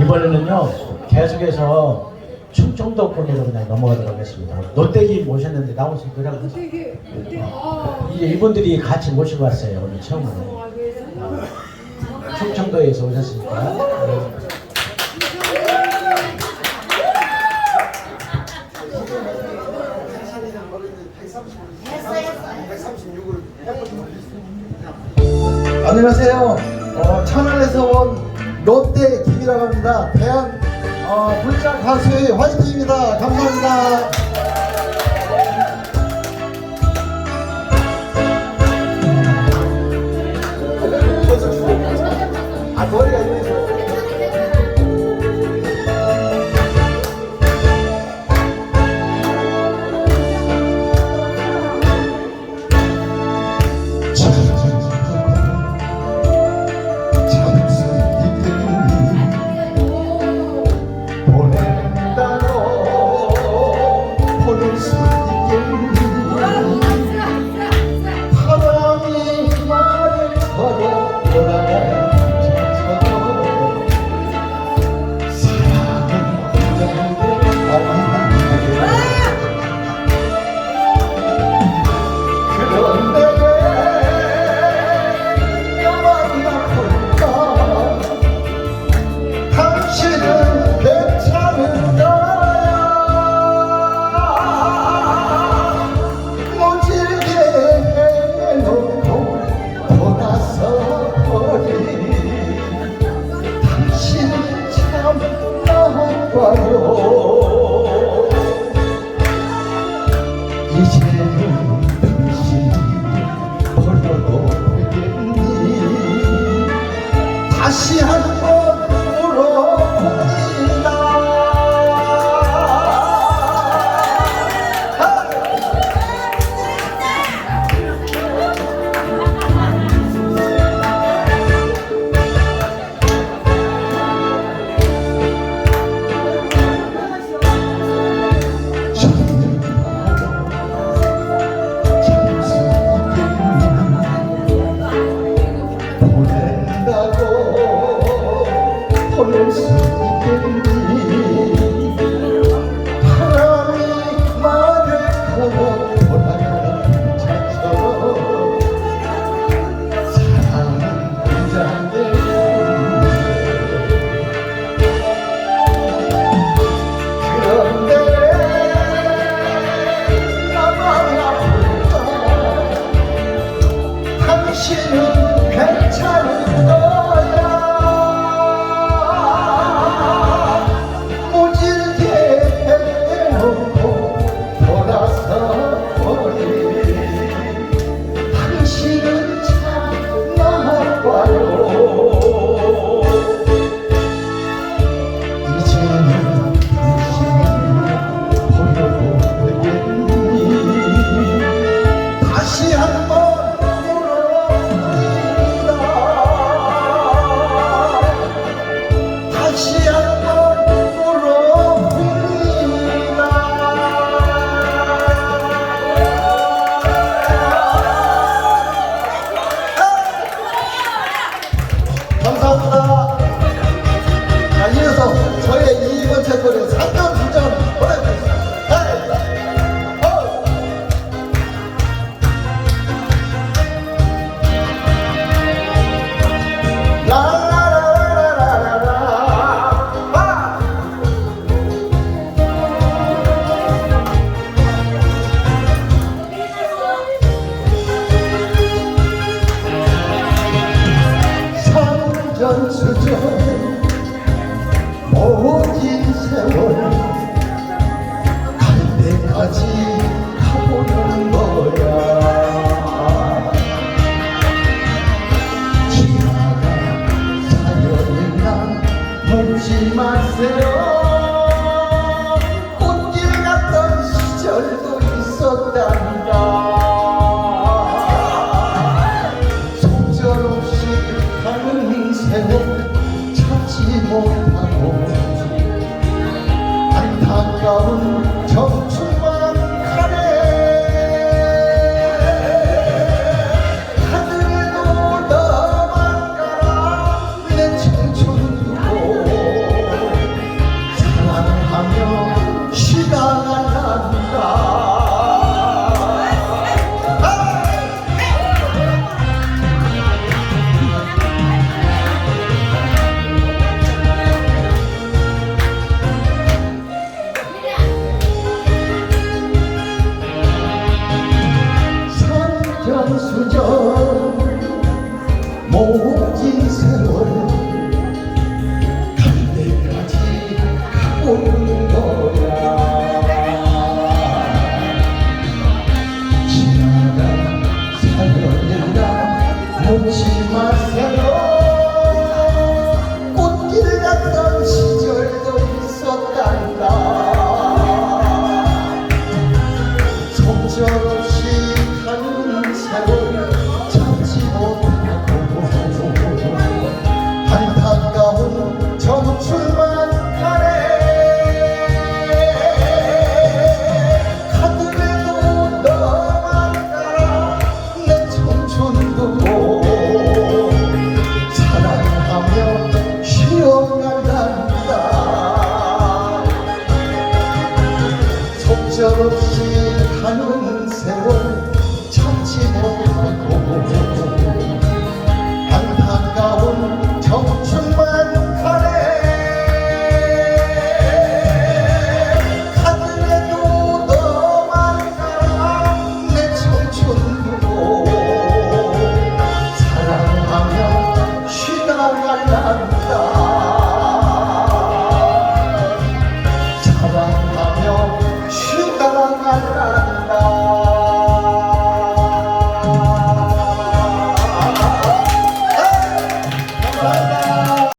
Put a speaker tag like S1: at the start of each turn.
S1: 이번에는요 계속해서 충청도 권으로 그냥 넘어가도록 하겠습니다. 노떼기 모셨는데 나오실 거라고
S2: 되게 되게 아
S1: 이제 이분들이 같이 모시고 왔어요 오늘 처음으로 충청도에서 오셨으니까 네.
S3: 안녕하세요. 어, 천안에서 온 롯데 김이라고 합니다. 대한 어, 불자 가수의 화이팅입니다. 감사합니다. 아, 머리가 이래 다 모진 세월 갈 때까지 가보는 거야. 지나간 사연이나 묻지 절없이 가는 세월 찾지 못하고